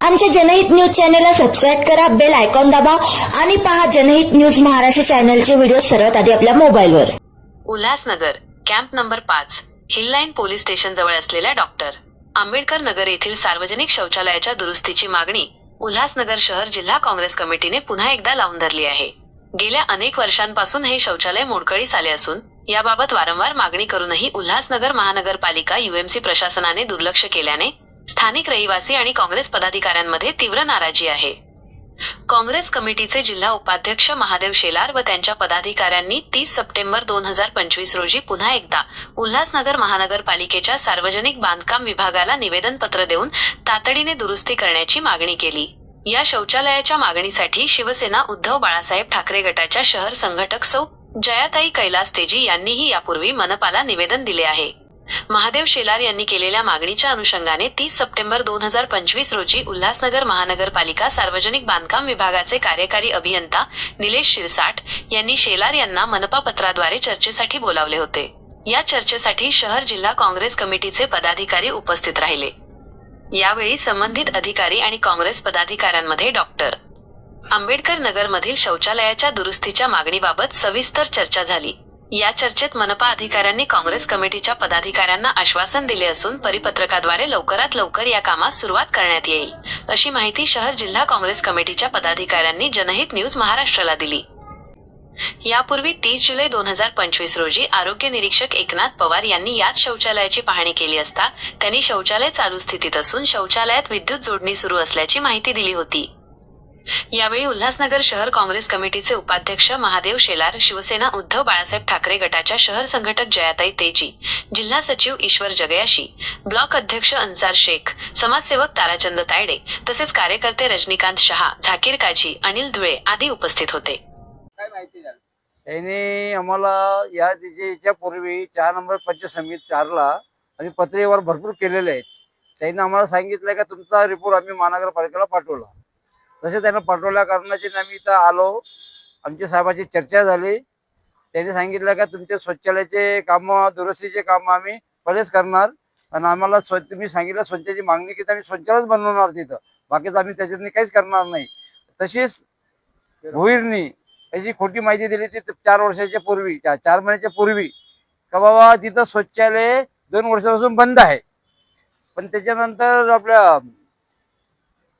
आमच्या जनहित न्यूज चॅनलला सबस्क्राईब करा बेल आयकॉन दाबा आणि पहा जनहित न्यूज महाराष्ट्र चॅनलचे व्हिडिओ सर्वात आधी आपल्या मोबाईलवर. उल्हासनगर कॅम्प नंबर पाच हिल लाईन पोलीस स्टेशन जवळ असलेल्या डॉक्टर आंबेडकर नगर येथील सार्वजनिक शौचालयाच्या दुरुस्तीची मागणी उल्हासनगर शहर जिल्हा काँग्रेस कमिटीने पुन्हा एकदा लावून धरली आहे. गेल्या अनेक वर्षांपासून हे शौचालय मोडकळीस आले असून याबाबत वारंवार मागणी करूनही उल्हासनगर महानगरपालिका युएमसी प्रशासनाने दुर्लक्ष केल्याने स्थानिक रहिवासी आणि काँग्रेस पदाधिकाऱ्यांमध्ये तीव्र नाराजी आहे. काँग्रेस कमिटीचे जिल्हा उपाध्यक्ष महादेव शेलार व त्यांच्या पदाधिकाऱ्यांनी तीस सप्टेंबर दोन हजार पंचवीस रोजी पुन्हा एकदा उल्हासनगर महानगरपालिकेच्या सार्वजनिक बांधकाम विभागाला निवेदन पत्र देऊन तातडीने दुरुस्ती करण्याची मागणी केली. या शौचालयाच्या मागणीसाठी शिवसेना उद्धव बाळासाहेब ठाकरे गटाच्या शहर संघटक सौ जयाताई कैलास तेजी यांनीही यापूर्वी मनपाला निवेदन दिले आहे. महादेव शेलार यांनी केलेल्या मागणीच्या अनुषंगाने तीस सप्टेंबर दोन हजार पंचवीस रोजी उल्हासनगर महानगरपालिका सार्वजनिक बांधकाम विभागाचे कार्यकारी अभियंता निलेश शिरसाट यांनी शेलार यांना मनपा पत्राद्वारे चर्चेसाठी बोलावले होते. या चर्चेसाठी शहर जिल्हा काँग्रेस कमिटीचे पदाधिकारी उपस्थित राहिले. यावेळी संबंधित अधिकारी आणि काँग्रेस पदाधिकाऱ्यांमध्ये डॉक्टर आंबेडकर नगरमधील शौचालयाच्या दुरुस्तीच्या मागणीबाबत सविस्तर चर्चा झाली. या चर्चेत मनपा अधिकाऱ्यांनी काँग्रेस कमिटीच्या पदाधिकाऱ्यांना आश्वासन दिले असून परिपत्रकाद्वारे लवकरात लवकर या कामास सुरुवात करण्यात येईल अशी माहिती शहर जिल्हा काँग्रेस कमिटीच्या पदाधिकाऱ्यांनी जनहित न्यूज महाराष्ट्राला दिली. यापूर्वी तीस जुलै दोन हजार पंचवीस रोजी आरोग्य निरीक्षक एकनाथ पवार यांनी याच शौचालयाची पाहणी केली असता त्यांनी शौचालय चालू स्थितीत असून शौचालयात विद्युत जोडणी सुरू असल्याची माहिती दिली होती. यावेळी उल्हासनगर शहर काँग्रेस कमिटीचे उपाध्यक्ष महादेव शेलार शिवसेना उद्धव बाळासाहेब ठाकरे गटाच्या शहर संघटक जयाताई तेजी जिल्हा सचिव ईश्वर जगयाशी ब्लॉक अध्यक्ष अन्सार शेख समाजसेवक ताराचंद तायडे तसेच कार्यकर्ते रजनीकांत शहा झाकीर काझी अनिल धुळे आदी उपस्थित होते. त्यांनी आम्हाला या तिचे याच्यापूर्वी चार नंबर पंच समिती चारला आम्ही पत्रेवर भरपूर केलेले आहेत. त्यांनी आम्हाला सांगितलं का तुमचा रिपोर्ट आम्ही महानगरपालिकेला पाठवला. तसे त्यांना पाठवल्या कारणाचे आम्ही इथं आलो. आमच्या साहेबाची चर्चा झाली. त्यांनी सांगितलं का तुमचे शौचालयाचे कामं दुरुस्तीचे कामं आम्ही पहिलेच करणार. आणि आम्हाला स्व तुम्ही सांगितलं स्वच्छची मागणी की आम्ही शौचालयच बनवणार तिथं. बाकीच आम्ही त्याच्यातनी काहीच करणार नाही. तशीच भुईरनी त्याची खोटी माहिती दिली ती चार वर्षाच्या पूर्वी चार महिन्याच्या पूर्वी. का बाबा तिथं शौचालय दोन वर्षापासून बंद आहे. पण त्याच्यानंतर आपल्या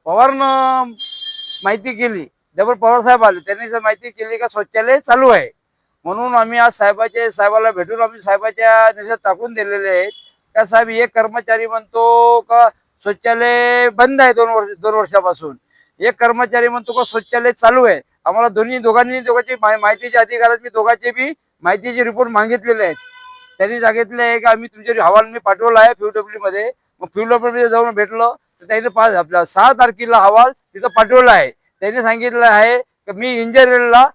पवारनं माहिती केली. डबल पवार साहेब आले त्यांनी जर माहिती केली का शौचालय चालू आहे. म्हणून आम्ही आज साहेबाचे साहेबाला भेटून आम्ही साहेबाच्या निषेध टाकून दिलेले आहेत. का साहेब एक कर्मचारी म्हणतो का शौचालय बंद आहे दोन वर्ष दोन वर्षापासून. एक कर्मचारी म्हणतो का शौचालय चालू आहे. आम्हाला दोन्ही दोघांनी दोघांची मा- माहितीच्या अधिकारात मी दोघांचे बी माहितीचे रिपोर्ट मागितलेले आहेत. त्यांनी सांगितले आहे की आम्ही तुमच्या हवाल मी पाठवला आहे पी मध्ये. मग फ्यू मध्ये जाऊन भेटलो. तर त्याने पाच आपल्या सहा तारखेला अहवाल तिथं पाठवला आहे. त्यांनी सांगितलं आहे की मी इंजिनियरला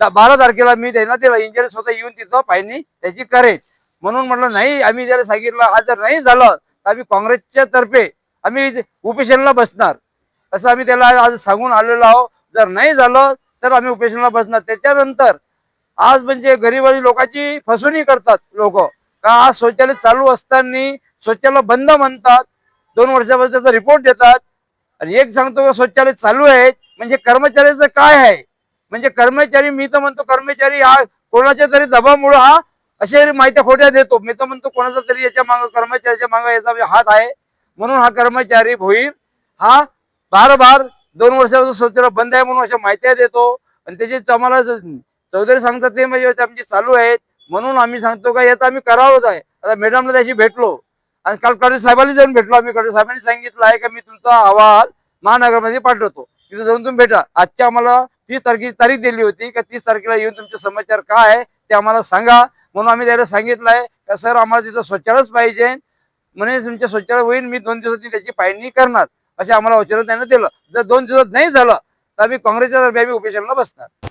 बारा तारखेला मी त्यांना दिला इंजिनियर स्वतः येऊन तिथं पाहणी त्याची करेन म्हणून म्हटलं नाही आम्ही त्याला सांगितलं आज जर नाही झालं तर आम्ही काँग्रेसच्या तर्फे आम्ही उपेशनला बसणार. असं आम्ही त्याला आज सांगून आलेलो आहोत. जर नाही झालं तर आम्ही उपेशनला बसणार. त्याच्यानंतर आज म्हणजे गरीबाची लोकांची फसवणी करतात लोक. का आज शौचालय चालू असताना शौचालय बंद म्हणतात. दोन वर्षापासून त्याचा रिपोर्ट देतात. आणि एक सांगतो का शौचालय चालू आहे म्हणजे कर्मचाऱ्याचं काय आहे? म्हणजे कर्मचारी मी तर म्हणतो कर्मचारी हा कोणाच्या तरी दबामुळं हा असे माहिती खोट्या देतो. मी तर म्हणतो कोणाचा तरी याच्या माग कर्मचाऱ्याच्या मागं याचा म्हणजे हात आहे. म्हणून हा कर्मचारी भोईर हा बार बार दोन वर्षापासून शौचालय बंद आहे म्हणून अशा माहित्या देतो. आणि त्याचे आम्हाला चौधरी सांगतात ते म्हणजे आमचे चालू आहेत. म्हणून आम्ही सांगतो का याचा आम्ही करावंच आहे. आता मॅडमला त्याशी भेटलो. आणि काल कडे साहेबांनी जाऊन भेटलो आम्ही. कडे साहेबांनी सांगितलं आहे का मी तुमचा अहवाल महानगरमध्ये पाठवतो. तिथे जाऊन तुम्ही भेटा. आजच्या आम्हाला तीस तारखेची तारीख दिली होती का तीस तारखेला येऊन तुमचे समाचार काय आहे ते आम्हाला सांगा. म्हणून आम्ही त्याला सांगितलं आहे का सर आम्हाला तिथं शौचालयच पाहिजे. म्हणे तुमच्या शौचालय होईल. मी दोन दिवसात त्याची पाहणी करणार. असे आम्हाला वचन त्यानं दिलं. जर दोन दिवसात नाही झालं तर आम्ही काँग्रेसच्या तर्फे आम्ही उपेशनला बसणार.